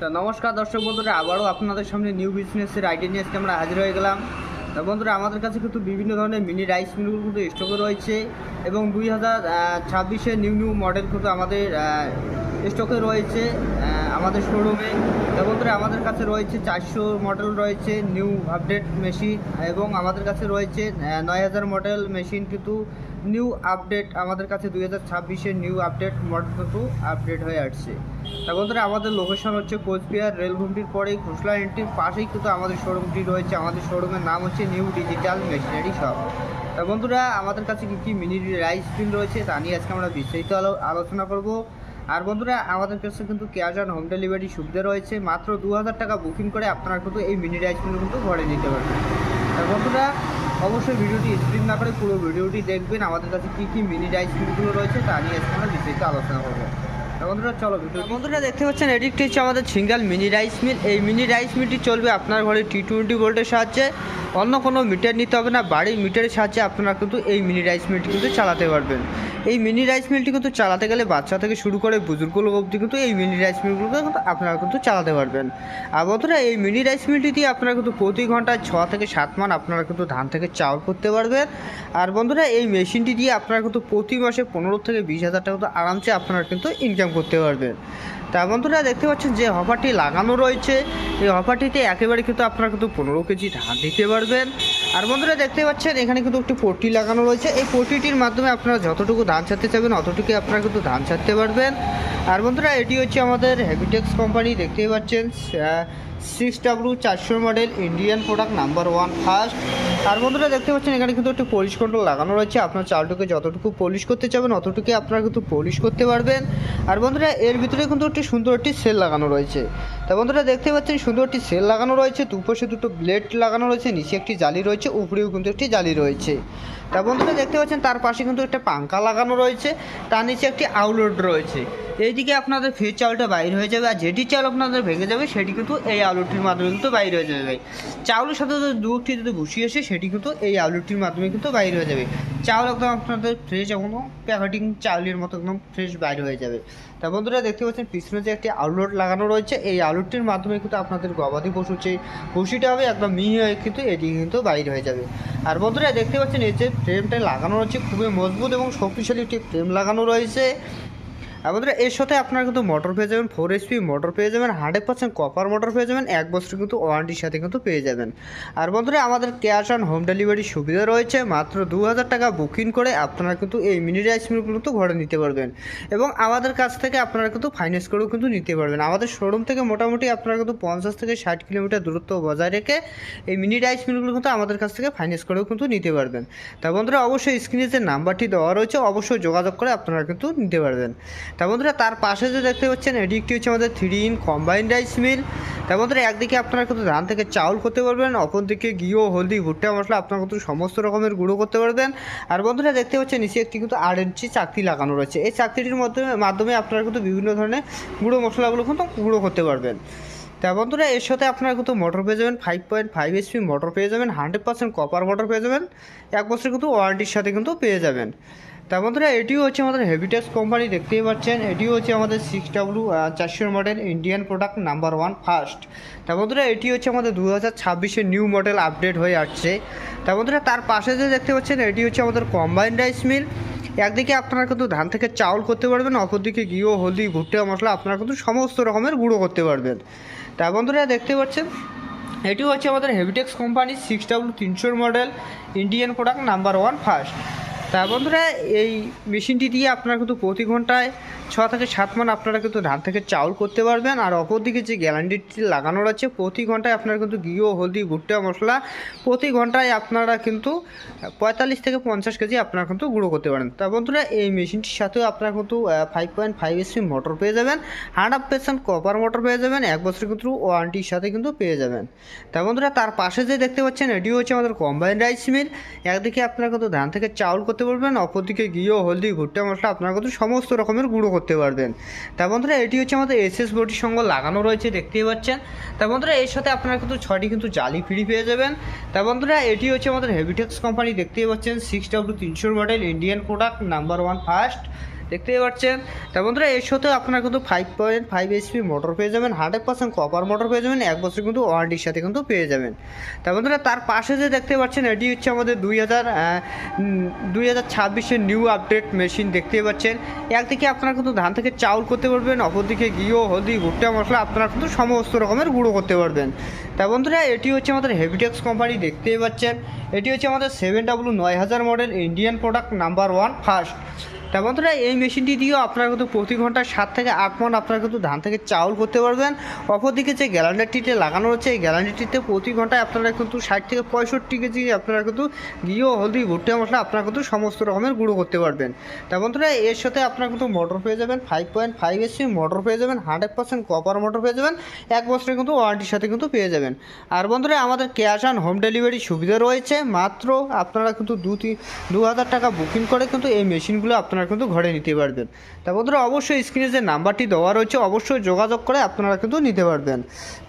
তো নমস্কার দর্শক বন্ধুরা, আবারও আপনাদের সামনে নিউ বিজনেসের আইডিয়া নিয়ে আজকে আমরা হাজির হয়ে গেলাম। তো বন্ধুরা, আমাদের কাছে কিন্তু বিভিন্ন ধরনের মিনি রাইস মিলগুলো কিন্তু স্টকে রয়েছে এবং দুই হাজার ছাব্বিশে নিউ নিউ মডেল কিন্তু আমাদের স্টকে রয়েছে আমাদের শোরুমে তো বন্ধুরা, আমাদের কাছে রয়েছে চারশো মডেল রয়েছে নিউ আপডেট মেশিন এবং আমাদের কাছে রয়েছে নয় হাজার মডেল মেশিন কিন্তু নিউ আপডেট আমাদের কাছে দুই হাজার ছাব্বিশের নিউ আপডেট মডেল কিন্তু আপডেট হয়ে আসছে। তা বন্ধুরা, আমাদের লোকেশন হচ্ছে কোচবিহার রেলঘুমটির পরেই খুচলা এন্ট্রির পাশেই কিন্তু আমাদের শোরুমটি রয়েছে। আমাদের শোরুমের নাম হচ্ছে নিউ ডিজিটাল মেশিনারি শপ তা বন্ধুরা, আমাদের কাছে কী কী মিনি রাইস মিল রয়েছে তা নিয়ে আজকে আমরা বিস্তারিত আলো- আলোচনা করব। আর বন্ধুরা, আমাদের কাছে কিন্তু ক্যাশ অন হোম ডেলিভারি সুবিধা রয়েছে। মাত্র দু হাজার টাকা বুকিং করে আপনারা কিন্তু এই মিনি রাইস মিল কিন্তু ঘরে নিতে পারবেন। তা বন্ধুরা অবশ্যই ভিডিওটি স্ক্রিন না করে পুরো ভিডিওটি দেখবেন। আমাদের কাছে কী কী মিনি ডাইসগুলো রয়েছে তা নিয়ে আজকে আমরা বিস্তারিত আলোচনা করব। বন্ধুরা চলো বন্ধুরা দেখতে পাচ্ছেন এডিকটি হচ্ছে আমাদের সিঙ্গেল মিনি রাইস মিল। এই মিনি রাইস মিলটি চলবে আপনার ঘরে টি টোয়েন্টি ভোল্টের সাহায্যে। অন্য কোনো মিটার নিতে হবে না বাড়ির মিটারের সাহায্যে আপনারা কিন্তু এই মিনি রাইস মিলটি কিন্তু চালাতে পারবেন। এই মিনি রাইস মিলটি কিন্তু চালাতে গেলে বাচ্চা থেকে শুরু করে বুজুর্গ লোক অবধি কিন্তু এই মিনি রাইস মিলগুলো কিন্তু আপনারা কিন্তু চালাতে পারবেন। আর বন্ধুরা এই মিনি রাইস মিলটি দিয়ে আপনারা কিন্তু প্রতি ঘন্টায় ছ থেকে সাত মান আপনারা কিন্তু ধান থেকে চাউল করতে পারবেন। আর বন্ধুরা এই মেশিনটি দিয়ে আপনারা কিন্তু প্রতি মাসে পনেরো থেকে বিশ হাজার টাকা কিন্তু আরামসে আপনারা কিন্তু ইনকাম করতে পারবেন। তা বন্ধুরা দেখতে পাচ্ছেন যে হপারটি লাগানো রয়েছে। এই হপারটিতে একেবারে কিন্তু আপনারা কিন্তু পনেরো কেজি ধান দিতে পারবেন। আর বন্ধুরা দেখতে পাচ্ছেন এখানে কিন্তু একটি পট্টি লাগানো রয়েছে। এই পট্টিটির মাধ্যমে আপনারা যতটুকু ধান ছাড়তে চাইবেন, অতটুকুই আপনারা কিন্তু ধান ছাড়তে পারবেন। আর বন্ধুরা এটি হচ্ছে আমাদের হ্যাবিটেক্স কোম্পানি দেখতেই পাচ্ছেন সিক্স ডাব্লু চারশো model Indian product number one first আর বন্ধুরা দেখতে পাচ্ছেন, এখানে কিন্তু একটি পলিশ কন্ট্রোল লাগানো রয়েছে। আপনার চালটুকে যতটুকু পলিশ করতে চাবেন, অতটুকুই আপনারা কিন্তু পলিশ করতে পারবেন। আর বন্ধুরা, এর ভিতরে কিন্তু একটি সুন্দর একটি সেল লাগানো রয়েছে। তা বন্ধুরা, দেখতে পাচ্ছেন, সুন্দর একটি সেল লাগানো রয়েছে। দুপাশে দুটো ব্লেড লাগানো রয়েছে, নিচে একটি জালি রয়েছে, উপরেও কিন্তু একটি জালি রয়েছে। তা বন্ধুরা, দেখতে পাচ্ছেন, তার পাশে কিন্তু একটা পাঙ্খা লাগানো রয়েছে। তার নিচে একটি আউটলেট রয়েছে। এইদিকে আপনাদের ফের চাউলটা বাইর হয়ে যাবে আর যেটি চাল আপনাদের ভেঙে যাবে, সেটি কিন্তু এই আলুটির মাধ্যমে কিন্তু বাইর হয়ে যাবে। চাউলের সাথে যদি দু যদি ভুসি আসে, সেটি কিন্তু এই আলুটির মাধ্যমে কিন্তু বাইর হয়ে যাবে। চাউল একদম আপনাদের ফ্রেশ এবং প্যাকেটিং চাউলের মতো একদম ফ্রেশ বাইর হয়ে যাবে। তা বন্ধুরা, দেখতে পাচ্ছেন, পিছনে যে একটি আউটলেট লাগানো রয়েছে, এই আলুটির মাধ্যমে কিন্তু আপনাদের গবাদি পশু যে ভুসিটা হবে, একদম মিহি হয়ে কিন্তু এটি কিন্তু বাইর হয়ে যাবে। আর বন্ধুরা, দেখতে পাচ্ছেন, এই যে ফ্রেমটা লাগানো রয়েছে, খুবই মজবুত এবং শক্তিশালী একটি ফ্রেম লাগানো রয়েছে। বন্ধুরা এর সাথে আপনারা কিন্তু মোটর পেয়ে যাবেন ফোর এইচপি মোটর পেয়ে যাবেন হান্ড্রেড পার্সেন্ট কপার মোটর পেয়ে যাবেন, এক বছর কিন্তু ওয়ারেন্টির সাথে কিন্তু পেয়ে যাবেন। আর বন্ধুরা, আমাদের ক্যাশ অন হোম ডেলিভারি সুবিধা রয়েছে, মাত্র দু হাজার টাকা বুকিং করে আপনারা কিন্তু এই মিনি রাইস মিলগুলো কিন্তু ঘরে নিতে পারবেন। এবং আমাদের কাছ থেকে আপনারা কিন্তু ফাইন্যান্স করেও কিন্তু নিতে পারবেন। আমাদের শোরুম থেকে মোটামুটি আপনারা কিন্তু পঞ্চাশ থেকে ষাট কিলোমিটার দূরত্ব বজায় রেখে এই মিনি রাইস মিলগুলো কিন্তু আমাদের কাছ থেকে ফাইন্যান্স করেও কিন্তু নিতে পারবেন। তা বন্ধুরা, অবশ্যই স্ক্রিনে যে নাম্বারটি দেওয়া রয়েছে, অবশ্যই যোগাযোগ করে আপনারা কিন্তু নিতে পারবেন। তা বন্ধুরা, তার পাশে যে দেখতে পাচ্ছেন, এটি একটি হচ্ছে আমাদের three in combine rice mill তার বন্ধুরা, একদিকে আপনারা কিন্তু ধান থেকে চাউল করতে পারবেন, অপরদিকে ঘিও, হলদি, ভুট্টা মশলা, আপনারা কিন্তু সমস্ত রকমের গুঁড়ো করতে পারবেন। আর বন্ধুরা, দেখতে পাচ্ছেন, নিচে একটি কিন্তু আর ইঞ্চি চাকতি লাগানো রয়েছে। এই চাকতিটির মাধ্যমে মাধ্যমে আপনারা কিন্তু বিভিন্ন ধরনের গুঁড়ো মশলাগুলো কিন্তু গুঁড়ো করতে পারবেন। তা বন্ধুরা, এর সাথে আপনারা কিন্তু মোটর পেয়ে যাবেন five point five HP motor পেয়ে যাবেন হান্ড্রেড পার্সেন্ট কপার মোটর পেয়ে যাবেন। এক বছর কিন্তু ওয়ারেন্টির সাথে কিন্তু পেয়ে যাবেন। তা বন্ধুরা, এটিও হচ্ছে আমাদের হেভিটেক্স কোম্পানি দেখতেই পাচ্ছেন। এটিও হচ্ছে আমাদের সিক্স ডাব্লু চারশো model Indian product number one first তার বন্ধুরা, এটি হচ্ছে আমাদের দু হাজার ছাব্বিশের নিউ মডেল আপডেট হয়ে আসছে। তার বন্ধুরা, তার পাশে যে দেখতে পাচ্ছেন, এটি হচ্ছে আমাদের কম্বাইন রাইস মিল একদিকে আপনারা কিন্তু ধান থেকে চাউল করতে পারবেন, অপরদিকে ঘিও, হলদি, ভুট্টা, মশলা আপনারা কিন্তু সমস্ত রকমের গুঁড়ো করতে পারবেন। তা বন্ধুরা, দেখতে পাচ্ছেন এটি হচ্ছে আমাদের হেভিটেক্স কোম্পানি সিক্স ডাব্লু তিনশোর model Indian product number one first তা বন্ধুরা এই মেশিনটি দিয়ে আপনারা কিন্তু প্রতি ঘন্টায় ছ থেকে সাত মান আপনারা কিন্তু ধান থেকে চাউল করতে পারবেন, আর অপরদিকে যে গ্যালান্ডিটি লাগানোর আছে, প্রতি ঘন্টায় আপনারা কিন্তু ঘিও, হলদি, ভুট্টা, মশলা, প্রতি ঘন্টায় আপনারা কিন্তু পঁয়তাল্লিশ থেকে পঞ্চাশ কেজি আপনারা কিন্তু গুঁড়ো করতে পারেন। তা বন্ধুরা, এই মেশিনটির সাথেও আপনারা কিন্তু five point five SP motor পেয়ে যাবেন হান্ড্রেড পার্সেন্ট কপার মোটর পেয়ে যাবেন, এক বছর কিন্তু ওয়ারেন্টির সাথে কিন্তু পেয়ে যাবেন। তা বন্ধুরা, তার পাশে যে দেখতে পাচ্ছেন, এটিও হচ্ছে আমাদের কম্বাইন রাইস মিল একদিকে আপনারা কিন্তু ধান থেকে চাউল করতে পারবেন, অপরদিকে ঘিও, হলদি, ভুট্টা, মশলা, আপনারা কিন্তু সমস্ত রকমের গুঁড়ো করতে পারবেন। তা বন্ধুরা, এটি হচ্ছে আমাদের এসএস বোর্ডের সঙ্গে লাগানো রয়েছে, দেখতেই পাচ্ছেন। তা বন্ধুরা, এর সাথে আপনারা কিন্তু ছয়টি কিন্তু জালি ফ্রি পেয়ে যাবেন। তা বন্ধুরা, এটি হচ্ছে আমাদের হেভিটেক্স কোম্পানি দেখতেই পাচ্ছেন সিক্স ডাব্লু তিনশোর model Indian product number one first দেখতেই পাচ্ছেন? তা বন্ধুরা এর সাথে আপনারা কিন্তু five point five HP motor পেয়ে যাবেন হান্ড্রেড পার্সেন্ট কপার মোটর পেয়ে যাবেন, এক বছর কিন্তু ওয়ারেন্টির সাথে কিন্তু পেয়ে যাবেন। তা বন্ধুরা, তার পাশে যে দেখতে পাচ্ছেন, এটি হচ্ছে আমাদের দুই হাজার দুই হাজার ছাব্বিশের নিউ আপডেট মেশিন দেখতেই পাচ্ছেন। একদিকে আপনারা কিন্তু ধান থেকে চাউল করতে পারবেন অপরদিকে ঘিও, হলদি, ভুট্টা, মশলা আপনারা কিন্তু সমস্ত রকমের গুঁড়ো করতে পারবেন। তা বন্ধুরা, এটি হচ্ছে আমাদের হেভিটেক্স কোম্পানি দেখতেই পাচ্ছেন। এটি হচ্ছে আমাদের সেভেন ডাব্লু নয় হাজার model Indian product number one first তা বন্ধুরা, এই মেশিনটি দিয়েও আপনারা কিন্তু প্রতি ঘন্টায় সাত থেকে আট মন আপনারা কিন্তু ধান থেকে চাউল করতে পারবেন। অপরদিকে যে গ্যালান্ডারটিতে লাগানো হচ্ছে এই গ্যালান্ডারটিতে প্রতি ঘন্টায় আপনারা কিন্তু ষাট থেকে পঁয়ষট্টি কেজি আপনারা কিন্তু ঘিও, হলদি, ভুট্টা মশলা আপনারা কিন্তু সমস্ত রকমের গুঁড়ো করতে পারবেন। তা বন্ধুরা, এর সাথে আপনারা কিন্তু মোটর পেয়ে যাবেন five point five AC motor পেয়ে যাবেন হান্ড্রেড পার্সেন্ট কপার মোটর পেয়ে যাবেন, এক বছরে কিন্তু ওয়ারেন্টির সাথে কিন্তু পেয়ে যাবেন। আর বন্ধুরা, আমাদের ক্যাশ অন হোম ডেলিভারি সুবিধা রয়েছে, মাত্র আপনারা কিন্তু দু তিন দু হাজার টাকা বুকিং করে কিন্তু এই মেশিনগুলো আপনারা কিন্তু ঘরে নিতে পারবেন। তা বন্ধুরা, অবশ্যই স্ক্রিনে যে নাম্বারটি দেওয়া রয়েছে, অবশ্যই যোগাযোগ করে আপনারা কিন্তু নিতে পারবেন।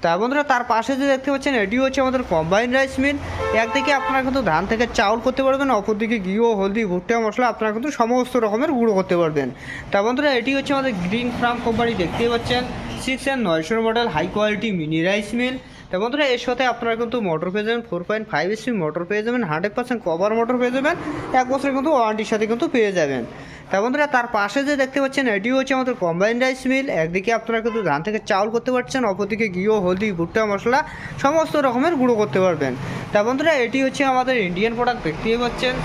তা বন্ধুরা, তার পাশে যে দেখতে পাচ্ছেন, এটি হচ্ছে আমাদের কম্বাইন রাইস মিল একদিকে আপনারা কিন্তু ধান থেকে চাউল করতে পারবেন, অপরদিকে ঘিও, হলদি, ভুট্টা মশলা আপনারা কিন্তু সমস্ত রকমের গুঁড়ো করতে পারবেন। তা বন্ধুরা, এটি হচ্ছে আমাদের গ্রিন ফার্ম কোম্পানি দেখতে পাচ্ছেন সিক্স অ্যান্ড নয়শো model high quality mini rice mill তা বন্ধুরা, এর সাথে আপনারা কিন্তু মোটর পেয়ে যাবেন four point five SP motor পেয়ে যাবেন হান্ড্রেড পার্সেন্ট কভার মোটর পেয়ে যাবেন, এক বছর কিন্তু ওয়ারেন্টির সাথে কিন্তু পেয়ে যাবেন। তা বন্ধুরা, তার পাশে যে দেখতে পাচ্ছেন, এটিও হচ্ছে আমাদের কম্বাইন রাইস মিল একদিকে আপনারা কিন্তু ধান থেকে চাউল করতে পারছেন, অপরদিকে ঘিও, হলদি, ভুট্টা, মশলা, সমস্ত রকমের গুঁড়ো করতে পারবেন। তা বন্ধুরা, এটি হচ্ছে আমাদের ইন্ডিয়ান প্রোডাক্ট দেখতেই পাচ্ছেন।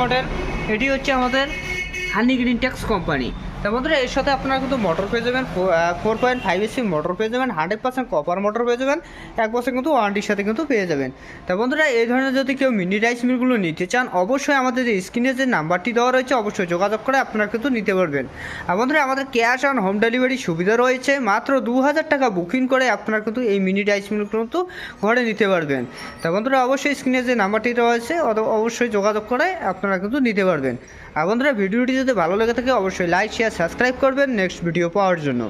মডেল এটি হচ্ছে আমাদের হানি গ্রিন ট্যাক্স কোম্পানি তা বন্ধুরা, এর সাথে আপনারা কিন্তু মোটর পেয়ে যাবেন four point five AC motor পেয়ে যাবেন হান্ড্রেড পার্সেন্ট কপার মোটর পেয়ে যাবেন, এক বছর কিন্তু ওয়ারেন্টির সাথে কিন্তু পেয়ে যাবেন। তা বন্ধুরা, এই ধরনের যদি কেউ মিনি রাইস মিলগুলো নিতে চান, অবশ্যই আমাদের যে স্ক্রিনে যে নাম্বারটি দেওয়া রয়েছে, অবশ্যই যোগাযোগ করে আপনারা কিন্তু নিতে পারবেন। আর বন্ধুরা, আমাদের ক্যাশ অন হোম ডেলিভারি সুবিধা রয়েছে, মাত্র দু হাজার টাকা বুকিং করে আপনারা কিন্তু এই মিনি রাইস মিলগুলো কিন্তু ঘরে নিতে পারবেন। তা বন্ধুরা, অবশ্যই স্ক্রিনে যে নাম্বারটি রয়েছে অবশ্যই যোগাযোগ করে আপনারা কিন্তু নিতে পারবেন। আর বন্ধুরা, ভিডিওটি যদি ভালো লেগে থাকে, অবশ্যই লাইক শেয়ার সাবস্ক্রাইব করবেন নেক্সট ভিডিও পাওয়ার জন্য।